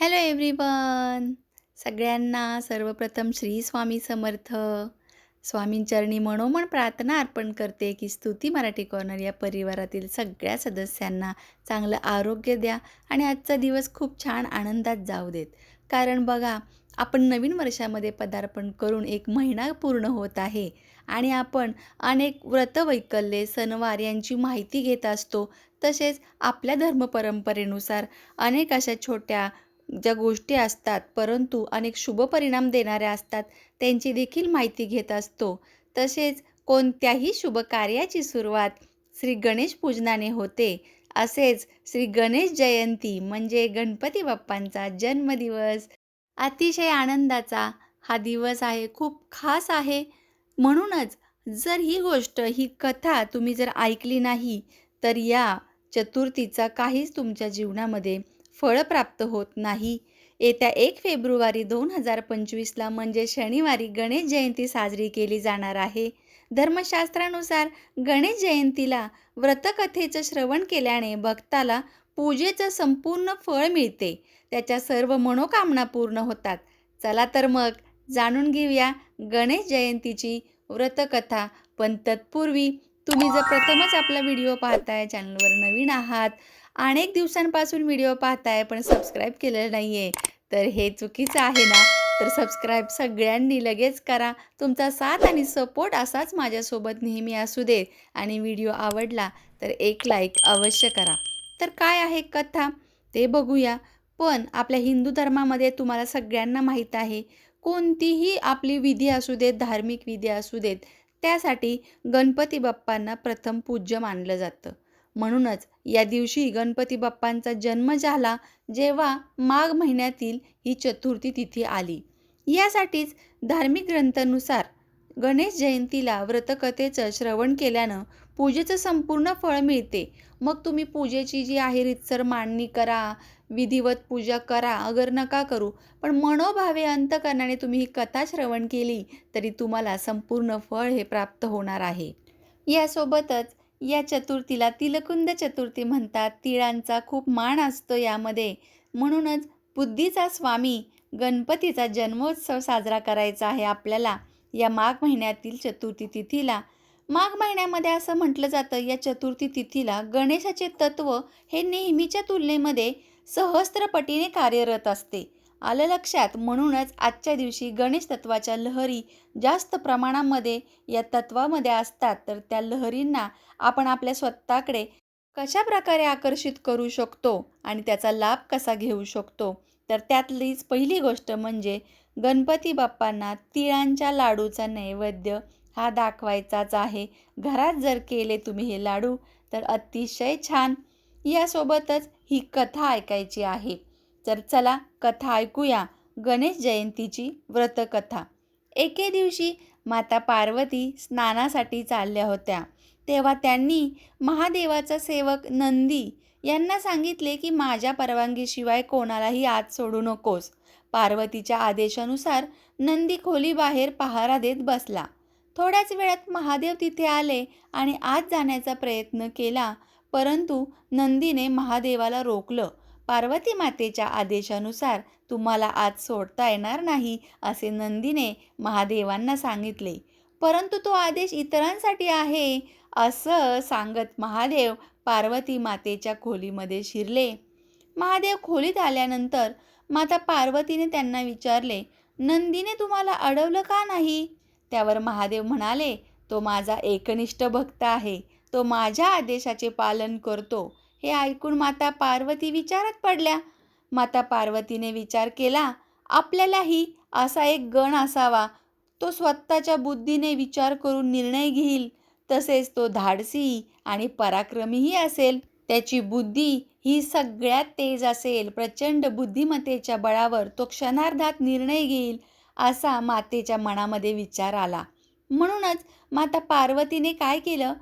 Hello everyone सगळ्यांना सर्वप्रथम श्री स्वामी समर्थ. स्वामींचरणी मनोमन प्रार्थना अर्पण करते की स्तुती मराठी कॉर्नर या परिवारातील सगळ्या सदस्यांना चांगलं आरोग्य द्या आणि आजचा दिवस खूप छान आनंदात जाऊ देत. कारण बघा आपण नवीन वर्षामध्ये पदार्पण करून एक महिना पूर्ण होत आहे आणि आपण अनेक व्रतवैकल्ये सणवार यांची माहिती घेत असतो. तसेच आपल्या धर्मपरंपरेनुसार अनेक अशा छोट्या ज्या गोष्टी असतात परंतु अनेक शुभ परिणाम देणाऱ्या असतात त्यांची देखील माहिती घेत असतो. तसेच कोणत्याही शुभ कार्याची सुरुवात श्री गणेश पूजनाने होते. असेच श्री गणेश जयंती म्हणजे गणपती बाप्पांचा जन्मदिवस. अतिशय आनंदाचा हा दिवस आहे खूप खास आहे. म्हणूनच जर ही गोष्ट ही कथा तुम्ही जर ऐकली नाही तर या चतुर्थीचा काहीच तुमच्या जीवनामध्ये फळ प्राप्त होत नाही. येत्या एक फेब्रुवारी दोन हजार पंचवीसला म्हणजे शनिवारी गणेश जयंती साजरी केली जाणार आहे. धर्मशास्त्रानुसार गणेश जयंतीला व्रतकथेचं श्रवण केल्याने भक्ताला पूजेचं संपूर्ण फळ मिळते. त्याच्या सर्व मनोकामना पूर्ण होतात. चला तर मग जाणून घेऊया गणेश जयंतीची व्रतकथा. पण तत्पूर्वी तुम्ही जर प्रथमच आपला व्हिडिओ पाहताय चॅनलवर नवीन आहात अनेक दिवसांपासून व्हिडिओ पाहताय पण सबस्क्राईब केलेलं नाही आहे तर हे चुकीचं आहे ना? तर सबस्क्राईब सगळ्यांनी लगेच करा. तुमचा साथ आणि सपोर्ट असाच माझ्यासोबत नेहमी असू दे आणि व्हिडिओ आवडला तर एक लाईक अवश्य करा. तर काय आहे कथा? ते बघूया. पण आपल्या हिंदू धर्मामध्ये तुम्हाला सगळ्यांना माहीत आहे. कोणतीही आपली विधी असू देत धार्मिक विधी असू देत त्यासाठी गणपती बाप्पांना प्रथम पूज्य मानलं जातं. म्हणूनच या दिवशी गणपती बाप्पांचा जन्म झाला जेव्हा माघ महिन्यातील ही चतुर्थी तिथी आली. यासाठीच धार्मिक ग्रंथानुसार गणेश जयंतीला व्रतकथेचं श्रवण केल्यानं पूजेचं संपूर्ण फळ मिळते. मग तुम्ही पूजेची जी आहे रितसर मांडणी करा विधिवत पूजा करा अगर नका करू पण मनोभावे अंतकरणाने तुम्ही ही कथा श्रवण केली तरी तुम्हाला संपूर्ण फळ हे प्राप्त होणार आहे. यासोबतच या चतुर्थीला तिलकुंद चतुर्थी म्हणतात. तिळांचा खूप मान असतो यामध्ये. म्हणूनच बुद्धीचा स्वामी गणपतीचा जन्मोत्सव साजरा करायचा आहे आपल्याला या माघ महिन्यातील चतुर्थी तिथीला. माघ महिन्यामध्ये असं म्हटलं जातं या चतुर्थी तिथीला गणेशाचे तत्व हे नेहमीच्या तुलनेमध्ये सहस्त्रपटीने कार्यरत असते. आलं लक्षात म्हणूनच आजच्या दिवशी गणेश तत्वाच्या लहरी जास्त प्रमाणामध्ये या तत्वामध्ये असतात. तर त्या लहरींना आपण आपल्या स्वतःकडे कशा प्रकारे आकर्षित करू शकतो आणि त्याचा लाभ कसा घेऊ शकतो? तर त्यातलीच पहिली गोष्ट म्हणजे गणपती बाप्पांना तिळांच्या लाडूचा नैवेद्य हा दाखवायचाच आहे. घरात जर केले तुम्ही हे लाडू तर अतिशय छान. यासोबतच ही कथा ऐकायची आहे. तर चला कथा ऐकूया गणेश जयंतीची व्रतकथा. एके दिवशी माता पार्वती स्नानासाठी चालल्या होत्या. तेव्हा त्यांनी महादेवाचा सेवक नंदी यांना सांगितले की माझ्या परवानगीशिवाय कोणालाही आत सोडू नकोस. पार्वतीच्या आदेशानुसार नंदी खोलीबाहेर पहारा देत बसला. थोड्याच वेळात महादेव तिथे आले आणि आत जाण्याचा प्रयत्न केला परंतु नंदीने महादेवाला रोखलं. पार्वती मातेच्या आदेशानुसार तुम्हाला आज सोडता येणार नाही असे नंदीने महादेवांना सांगितले. परंतु तो आदेश इतरांसाठी आहे असं सांगत महादेव पार्वती मातेच्या खोलीमध्ये शिरले. महादेव खोलीत आल्यानंतर माता पार्वतीने त्यांना विचारले नंदीने तुम्हाला अडवलं का नाही? त्यावर महादेव म्हणाले तो माझा एकनिष्ठ भक्त आहे. तो माझ्या आदेशाचे पालन करतो. हे ऐकून माता पार्वती विचारात पडल्या. माता पार्वतीने विचार केला आपल्यालाही असा एक गण असावा. तो स्वतःच्या बुद्धीने विचार करून निर्णय घेईल. तसेच तो धाडसी आणि पराक्रमीही असेल. त्याची बुद्धी ही सगळ्यात तेज असेल. प्रचंड बुद्धिमत्तेच्या बळावर तो क्षणार्धात निर्णय घेईल असा मातेच्या मनामध्ये विचार आला. म्हणूनच माता पार्वतीने काय केलं?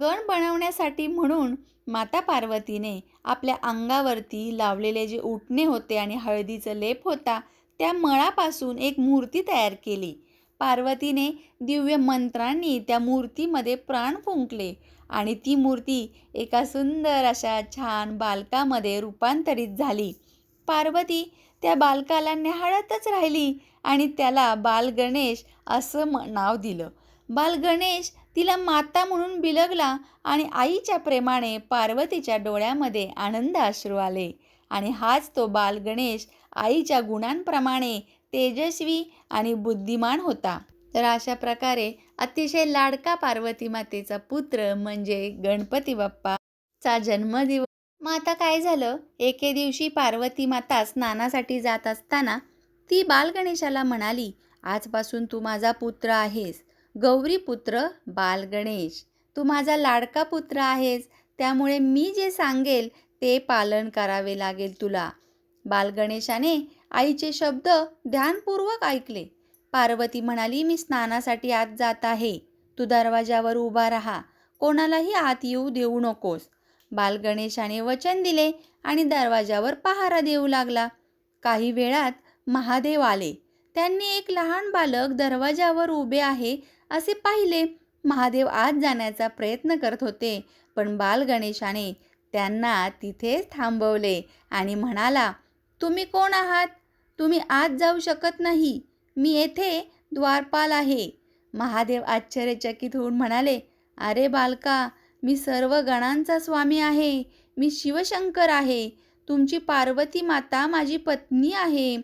गण बनवण्यासाठी म्हणून माता पार्वतीने आपल्या अंगावरती लावलेले जे उठणे होते आणि हळदीचं लेप होता त्या मळापासून एक मूर्ती तयार केली. पार्वतीने दिव्य मंत्रांनी त्या मूर्तीमध्ये प्राण फुंकले आणि ती मूर्ती एका सुंदर अशा छान बालकामध्ये रूपांतरित झाली. पार्वती त्या बालकाला न्याहाळतच राहिली आणि त्याला बालगणेश असं म नाव दिलं. बालगणेश तिला माता म्हणून बिलगला आणि आईच्या प्रेमाने पार्वतीच्या डोळ्यामध्ये आनंद अश्रू आले. आणि हाच तो बाल गणेश आईच्या गुणांप्रमाणे तेजस्वी आणि बुद्धिमान होता. तर अशा प्रकारे अतिशय लाडका पार्वती मातेचा पुत्र म्हणजे गणपती बाप्पाचा जन्मदिवस. मग आता काय झालं? एके दिवशी पार्वती माता स्नानासाठी जात असताना ती बालगणेशाला म्हणाली आजपासून तू माझा पुत्र आहेस. गौरीपुत्र बालगणेश तू माझा लाडका पुत्र आहेस त्यामुळे मी जे सांगेल ते पालन करावे लागेल तुला. बालगणेशाने आईचे शब्द ध्यानपूर्वक ऐकले. पार्वती म्हणाली मी स्नानासाठी आत जात आहे. तू दरवाजावर उभा राहा. कोणालाही आत येऊ देऊ नकोस. बालगणेशाने वचन दिले आणि दरवाजावर पहारा देऊ लागला. काही वेळात महादेव आले. त्यांनी एक लहान बालक दरवाजावर उभे आहे असे पाहिले. महादेव आत जाण्याचा प्रयत्न करत होते पण बालगणेशाने त्यांना तिथेच थांबवले आणि म्हणाला तुम्ही कोण आहात? तुम्ही आत जाऊ शकत नाही. मी येथे द्वारपाल आहे. महादेव आश्चर्यचकित होऊन म्हणाले अरे बालका मी सर्व गणांचा स्वामी आहे. मी शिवशंकर आहे. तुमची पार्वती माता माझी पत्नी आहे.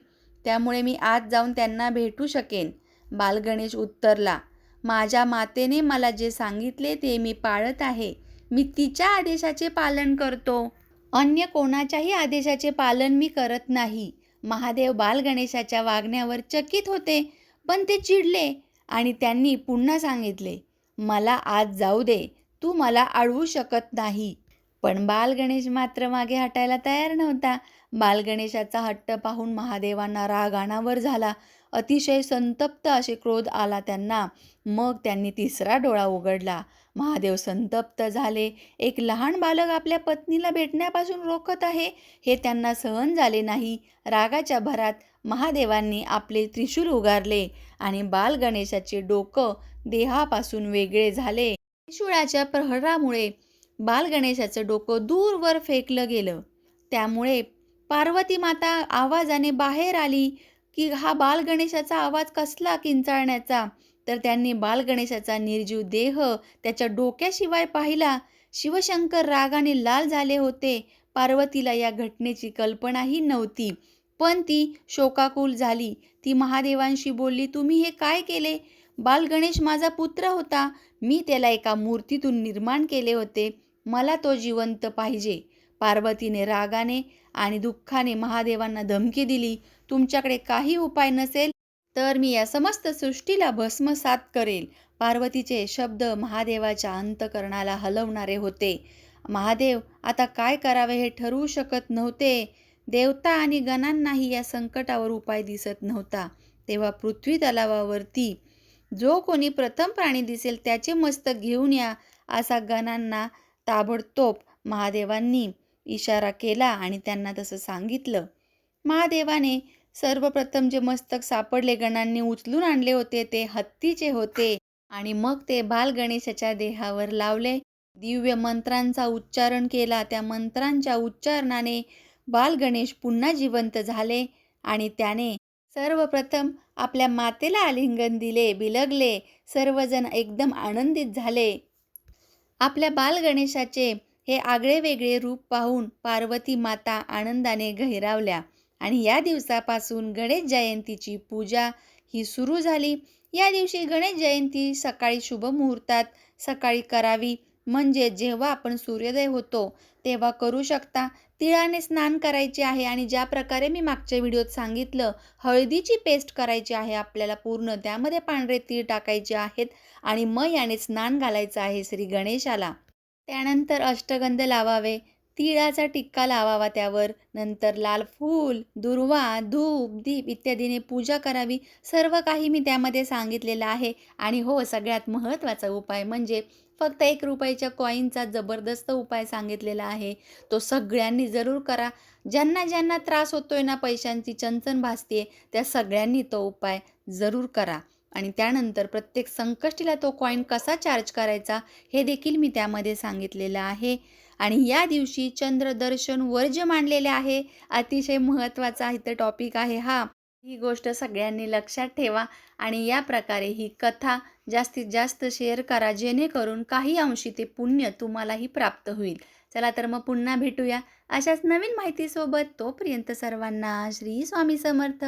त्यामुळे मी आत जाऊन त्यांना भेटू शकेन. बालगणेश उत्तरला माझ्या मातेने मला जे सांगितले ते मी पाळत आहे. मी तिच्या आदेशाचे पालन करतो. अन्य कोणाच्याही आदेशाचे पालन मी करत नाही. महादेव बालगणेशाच्या वागण्यावर चकित होते पण ते चिडले आणि त्यांनी पुन्हा सांगितले मला आज जाऊ दे तू मला अडवू शकत नाही. पण बालगणेश मात्र मागे हटायला तयार नव्हता. बालगणेशाचा हट्ट पाहून महादेवांना राग अनावर झाला. अतिशय संतप्त असे क्रोध आला त्यांना. मग त्यांनी तिसरा डोळा उघडला. महादेव संतप्त झाले. एक लहान बालक आपल्या पत्नीला भेटण्यापासून रोखत आहे हे त्यांना सहन झाले नाही. रागाच्या भरात महादेवांनी आपले त्रिशूल उगारले आणि बालगणेशाचे डोकं देहापासून वेगळे झाले. त्रिशूळाच्या प्रहरामुळे बालगणेशाचं डोकं दूरवर फेकलं गेलं. त्यामुळे पार्वती माता आवाजाने बाहेर आली. की हा बालगणेशाचा आवाज कसला किंचाळण्याचा? तर त्यांनी बालगणेशाचा निर्जीव देह त्याच्या डोक्याशिवाय पाहिला. शिवशंकर रागाने लाल झाले होते. पार्वतीला या घटनेची कल्पनाही नव्हती. पण ती शोकाकुल झाली. ती महादेवांशी बोलली तुम्ही हे काय केले? बालगणेश माझा पुत्र होता. मी त्याला एका मूर्तीतून निर्माण केले होते. मला तो जिवंत पाहिजे. पार्वतीने रागाने आणि दुःखाने महादेवांना धमकी दिली. तुमच्याकडे काही उपाय नसेल तर मी या समस्त सृष्टीला भस्मसात करेल. पार्वतीचे शब्द महादेवाच्या अंतकरणाला हलवणारे होते. महादेव आता काय करावे हे ठरवू शकत नव्हते. देवता आणि गणांनाही या संकटावर उपाय दिसत नव्हता. तेव्हा पृथ्वी तलावावरती जो कोणी प्रथम प्राणी दिसेल त्याचे मस्तक घेऊन या असा गणांना ताबडतोब महादेवांनी इशारा केला आणि त्यांना तसं सांगितलं. महादेवाने सर्वप्रथम जे मस्तक सापडले गणांनी उचलून आणले होते ते हत्तीचे होते आणि मग ते बालगणेशाच्या देहावर लावले. दिव्य मंत्रांचा उच्चारण केला. त्या मंत्रांच्या उच्चारणाने बालगणेश पुन्हा जिवंत झाले आणि त्याने सर्वप्रथम आपल्या मातेला आलिंगन दिले बिलगले. सर्वजण एकदम आनंदित झाले. आपल्या बालगणेशाचे हे आगळे वेगळे रूप पाहून पार्वती माता आनंदाने गहिरावल्या आणि या दिवसापासून गणेश जयंतीची पूजा ही सुरू झाली. या दिवशी गणेश जयंती सकाळी शुभ मुहूर्तात सकाळी करावी. म्हणजे जेव्हा आपण सूर्योदय होतो तेव्हा करू शकता. तिळाने स्नान करायचे आहे आणि ज्या प्रकारे मी मागच्या व्हिडिओत सांगितलं हळदीची पेस्ट करायची आहे आपल्याला पूर्ण. त्यामध्ये पांढरे तीळ टाकायचे आहेत आणि मग याने स्नान घालायचं आहे श्री गणेशाला. त्यानंतर अष्टगंध लावावे. तिळाचा टिक्का लावावा त्यावर. नंतर लाल फूल दुर्वा धूप दीप इत्यादीने पूजा करावी. सर्व काही मी त्यामध्ये सांगितलेलं आहे. आणि हो सगळ्यात महत्त्वाचा उपाय म्हणजे फक्त एक रुपयाच्या कॉईनचा जबरदस्त उपाय सांगितलेला आहे. तो सगळ्यांनी जरूर करा. ज्यांना ज्यांना त्रास होतोय ना पैशांची चंचन भासते त्या सगळ्यांनी तो उपाय जरूर करा. आणि त्यानंतर प्रत्येक संकष्टीला तो कॉईन कसा चार्ज करायचा हे देखील मी त्यामध्ये सांगितलेलं आहे. आणि या दिवशी चंद्रदर्शन वर्ज्य मांडलेले आहे. अतिशय महत्त्वाचा इथं टॉपिक आहे हा. ही गोष्ट सगळ्यांनी लक्षात ठेवा आणि या प्रकारे ही कथा जास्तीत जास्त शेअर करा जेणेकरून काही अंशी ते पुण्य तुम्हालाही प्राप्त होईल. चला तर मग पुन्हा भेटूया. अशाच नवीन माहितीसोबत तोपर्यंत सर्वांना श्री स्वामी समर्थ.